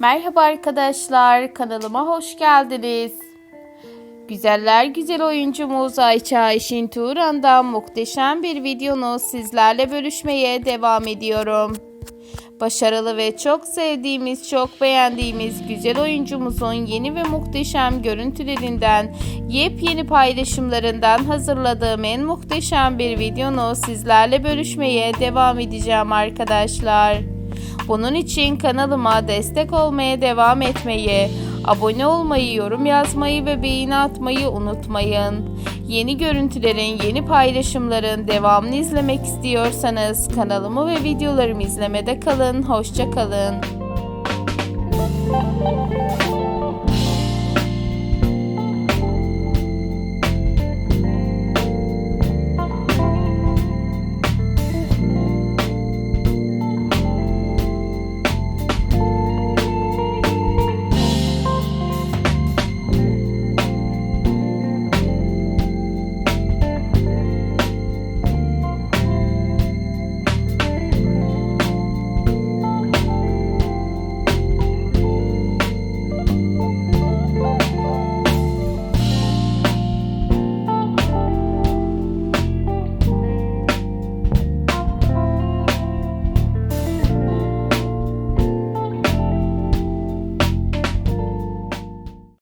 Merhaba arkadaşlar, kanalıma hoş geldiniz. Güzeller güzel oyuncumuz Ayça Ayşin Turan'dan muhteşem bir videonu sizlerle bölüşmeye devam ediyorum. Başarılı ve çok sevdiğimiz, çok beğendiğimiz güzel oyuncumuzun yeni ve muhteşem görüntülerinden, yepyeni paylaşımlarından hazırladığım en muhteşem bir videonu sizlerle bölüşmeye devam edeceğim arkadaşlar. Bunun için kanalıma destek olmaya devam etmeyi, abone olmayı, yorum yazmayı ve beğeni atmayı unutmayın. Yeni görüntülerin, yeni paylaşımların devamını izlemek istiyorsanız kanalımı ve videolarımı izlemede kalın. Hoşça kalın.